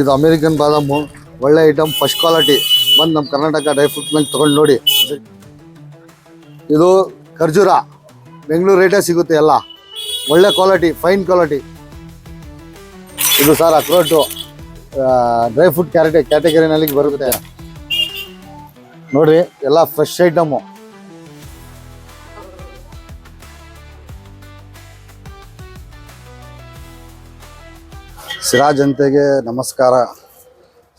ಇದು ಅಮೇರಿಕನ್ ಬಾದಾಮು ಒಳ್ಳೆ item first quality ಬಂದು ನಮ್ಮ ಕರ್ನಾಟಕ ಡ್ರೈ ಫ್ರೂಟ್ ಬ್ಯಾಂಕ್ ತೊಗೊಂಡು ನೋಡಿ. ಇದು ಖರ್ಜೂರ. ಬೆಂಗಳೂರು ರೇಟೇ ಸಿಗುತ್ತೆ ಎಲ್ಲ. ಒಳ್ಳೆ ಕ್ವಾಲಿಟಿ ಫೈನ್ ಕ್ವಾಲಿಟಿ ಇದು ಸರ್ ಅಕ್ರೋಟು. ಡ್ರೈ ಫ್ರೂಟ್ ಕ್ಯಾರೆಟ್ ಕ್ಯಾಟಗರಿನಲ್ಲಿ ಬರುತ್ತೆ. ನೋಡ್ರಿ, ಎಲ್ಲ ಫ್ರೆಶ್ ಐಟಮು ಸಿರಾ ಜನತೆಗೆ ನಮಸ್ಕಾರ.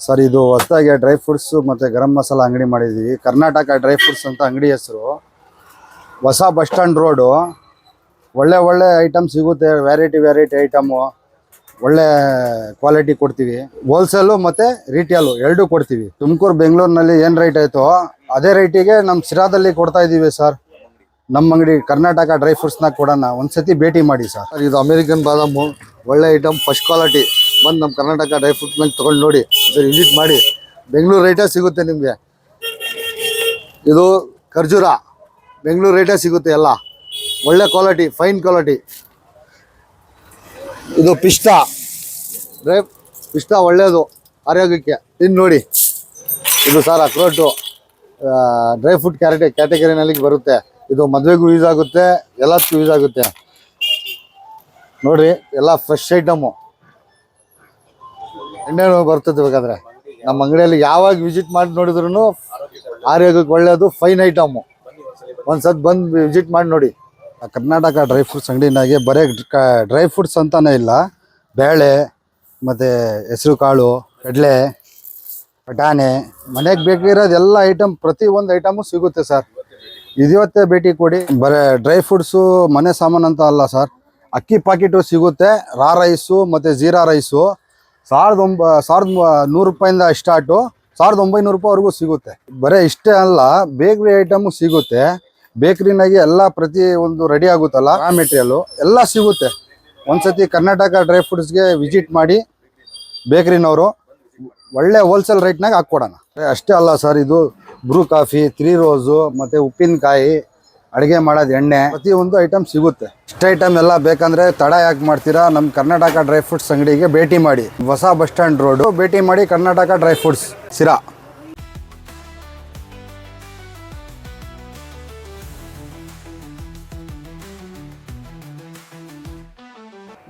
ಸರ್, ಇದು ಹೊಸದಾಗಿ ಡ್ರೈ ಫ್ರೂಟ್ಸು ಮತ್ತು ಗರಂ ಮಸಾಲ ಅಂಗಡಿ ಮಾಡಿದ್ದೀವಿ ಕರ್ನಾಟಕ ಡ್ರೈ ಫ್ರೂಟ್ಸ್ ಅಂತ ಅಂಗಡಿ ಹೆಸರು. ಹೊಸ ಬಸ್ ಸ್ಟ್ಯಾಂಡ್ ರೋಡು. ಒಳ್ಳೆ ಒಳ್ಳೆ ಐಟಮ್ ಸಿಗುತ್ತೆ. Variety variety item. ಒಳ್ಳೆ ಕ್ವಾಲಿಟಿ ಕೊಡ್ತೀವಿ. ಹೋಲ್ಸೇಲು ಮತ್ತು ರಿಟೇಲು ಎರಡೂ ಕೊಡ್ತೀವಿ. ತುಮಕೂರು, ಬೆಂಗಳೂರಿನಲ್ಲಿ ಏನು ರೇಟ್ ಆಯಿತೋ ಅದೇ ರೇಟಿಗೆ ನಮ್ಮ ಸಿರಾದಲ್ಲಿ ಕೊಡ್ತಾ ಇದ್ದೀವಿ ಸರ್. ನಮ್ಮ ಅಂಗಡಿ ಕರ್ನಾಟಕ ಡ್ರೈ ಫ್ರೂಟ್ಸ್ನಾಗ ಕೊಡೋಣ ಒಂದ್ಸತಿ ಭೇಟಿ ಮಾಡಿ ಸರ್. ಇದು ಅಮೇರಿಕನ್ ಬಾದಾಮು, ಒಳ್ಳೆ ಐಟಮ್ ಫಸ್ಟ್ ಕ್ವಾಲಿಟಿ ಬಂದು ನಮ್ಮ ಕರ್ನಾಟಕ ಡ್ರೈ ಫ್ರೂಟ್ ಮೇಲೆ ತೊಗೊಂಡು ನೋಡಿ ಸರ್ ವಿಸಿಟ್ ಮಾಡಿ. ಬೆಂಗಳೂರು ರೇಟೇ ಸಿಗುತ್ತೆ ನಿಮಗೆ. ಇದು ಖರ್ಜೂರ, ಬೆಂಗಳೂರು ರೇಟೇ ಸಿಗುತ್ತೆ ಎಲ್ಲ. ಒಳ್ಳೆ ಕ್ವಾಲಿಟಿ ಫೈನ್ ಕ್ವಾಲಿಟಿ ಇದು ಪಿಸ್ತಾ. ಡ್ರೈ, ಪಿಸ್ತಾ ಒಳ್ಳೆಯದು ಆರೋಗ್ಯಕ್ಕೆ. ತಿಂದು ನೋಡಿ. ಇದು ಸರ್, ಅಕ್ರೋಟು ಡ್ರೈ ಫ್ರೂಟ್ ಕ್ಯಾರೆಟ್, ಕ್ಯಾಟಗರಿನಲ್ಲಿ ಬರುತ್ತೆ. ಇದು ಮದುವೆಗೂ ಯೂಸ್ ಆಗುತ್ತೆ, ಎಲ್ಲದಕ್ಕೂ ಯೂಸ್ ಆಗುತ್ತೆ. ನೋಡ್ರಿ, ಎಲ್ಲ ಫ್ರೆಶ್ ಐಟಮು ಎಣ್ಣೆ ಬರ್ತದೆ ಬೇಕಾದ್ರೆ. ನಮ್ಮ ಅಂಗಡಿಯಲ್ಲಿ ಯಾವಾಗ ವಿಸಿಟ್ ಮಾಡಿ ನೋಡಿದ್ರು ಆರೋಗ್ಯಕ್ಕೆ ಒಳ್ಳೆಯದು ಫೈನ್ ಐಟಮು ಒಂದ್ಸತಿ ಬಂದು ವಿಸಿಟ್ ಮಾಡಿ ನೋಡಿ. ಕರ್ನಾಟಕ ಡ್ರೈ ಫ್ರೂಟ್ಸ್ ಅಂಗಡಿನಾಗೆ ಬರೀ ಡ್ರೈ ಫ್ರೂಟ್ಸ್ ಅಂತಾನೆ ಇಲ್ಲ. ಬೇಳೆ, ಮತ್ತು ಹೆಸರು ಕಾಳು, ಕಡಲೆ, ಬಟಾಣೆ, ಮನೆಗೆ ಬೇಕಿರೋದು ಎಲ್ಲ ಐಟಮ್ ಪ್ರತಿ ಒಂದು ಐಟಮು ಸಿಗುತ್ತೆ ಸರ್ ಇದಿವತ್ತೇ ಭೇಟಿ ಕೊಡಿ. ಬರೀ ಡ್ರೈ ಫ್ರೂಟ್ಸು ಮನೆ ಸಾಮಾನು ಅಂತ ಅಲ್ಲ ಸರ್ ಅಕ್ಕಿ ಪಾಕಿಟು ಸಿಗುತ್ತೆ. ರಾ ರೈಸು ಮತ್ತು ಜೀರಾ ರೈಸು ಸಾವಿರದ ಒಂಬ, ಸಾವಿರದ ನೂರು ರೂಪಾಯಿಂದ ಸ್ಟಾರ್ಟು ಸಾವಿರದ ಒಂಬೈನೂರು ರೂಪಾಯಿವರೆಗೂ ಸಿಗುತ್ತೆ. ಬರೀ ಇಷ್ಟೇ ಅಲ್ಲ ಬೇಕ್ರಿ ಐಟಮು ಸಿಗುತ್ತೆ. ಬೇಕ್ರಿನಾಗೆ ಎಲ್ಲ ಪ್ರತಿ ಒಂದು ರೆಡಿ ಆಗುತ್ತಲ್ಲ ರಾ ಮೆಟೀರಿಯಲು ಎಲ್ಲ ಸಿಗುತ್ತೆ. ಒಂದ್ಸತಿ ಕರ್ನಾಟಕ ಡ್ರೈ ಫ್ರೂಟ್ಸ್ಗೆ ವಿಸಿಟ್ ಮಾಡಿ ಬೇಕ್ರಿನವರು ಒಳ್ಳೆ ಹೋಲ್ಸೇಲ್ ರೇಟ್ನಾಗ ಹಾಕ್ಕೊಡೋಣ. ಅಷ್ಟೇ ಅಲ್ಲ ಸರ್ ಇದು ಬ್ರೂ ಕಾಫಿ, ತ್ರೀ ರೋಸು, ಮತ್ತು ಉಪ್ಪಿನಕಾಯಿ, ಅಡುಗೆ ಮಾಡೋದು ಎಣ್ಣೆ, ಪ್ರತಿಯೊಂದು ಐಟಮ್ ಸಿಗುತ್ತೆ. ಇಷ್ಟ ಐಟಮ್ ಎಲ್ಲ ಬೇಕಂದ್ರೆ ತಡ ಯಾಕೆ ಮಾಡ್ತೀರಾ? ನಮ್ಮ ಕರ್ನಾಟಕ ಡ್ರೈ ಫ್ರೂಟ್ಸ್ ಅಂಗಡಿಗೆ ಭೇಟಿ ಮಾಡಿ. ಹೊಸ ಬಸ್ ಸ್ಟ್ಯಾಂಡ್ ರೋಡು. ಭೇಟಿ ಮಾಡಿ ಕರ್ನಾಟಕ ಡ್ರೈ ಫ್ರೂಟ್ಸ್ ಸಿರಾ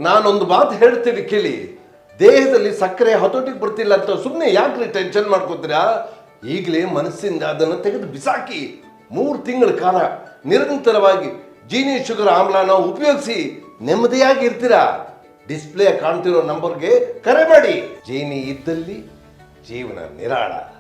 ನಾನೊಂದು ಮಾತು ಹೇಳ್ತೀನಿ ಕೇಳಿ. ದೇಹದಲ್ಲಿ ಸಕ್ಕರೆ ಹತೋಟಿಗೆ ಬರ್ತಿಲ್ಲ ಅಂತ ಸುಮ್ಮನೆ ಯಾಕ್ರಿ ಟೆನ್ಷನ್ ಮಾಡ್ಕೋತೀರಾ? ಈಗಲೇ ಮನಸ್ಸಿಂದ ಅದನ್ನು ತೆಗೆದು ಬಿಸಾಕಿ ಮೂರು ತಿಂಗಳ ಕಾಲ ನಿರಂತರವಾಗಿ ಜೀನಿ ಶುಗರ್ ಆಮ್ಲನ ಉಪಯೋಗಿಸಿ ನೆಮ್ಮದಿಯಾಗಿ ಇರ್ತೀರಾ? ಡಿಸ್ಪ್ಲೇ ಕಾಣ್ತಿರೋ ನಂಬರ್ಗೆ ಕರೆ ಮಾಡಿ. ಜೀನಿ ಇದ್ದಲ್ಲಿ ಜೀವನ ನಿರಾಳ.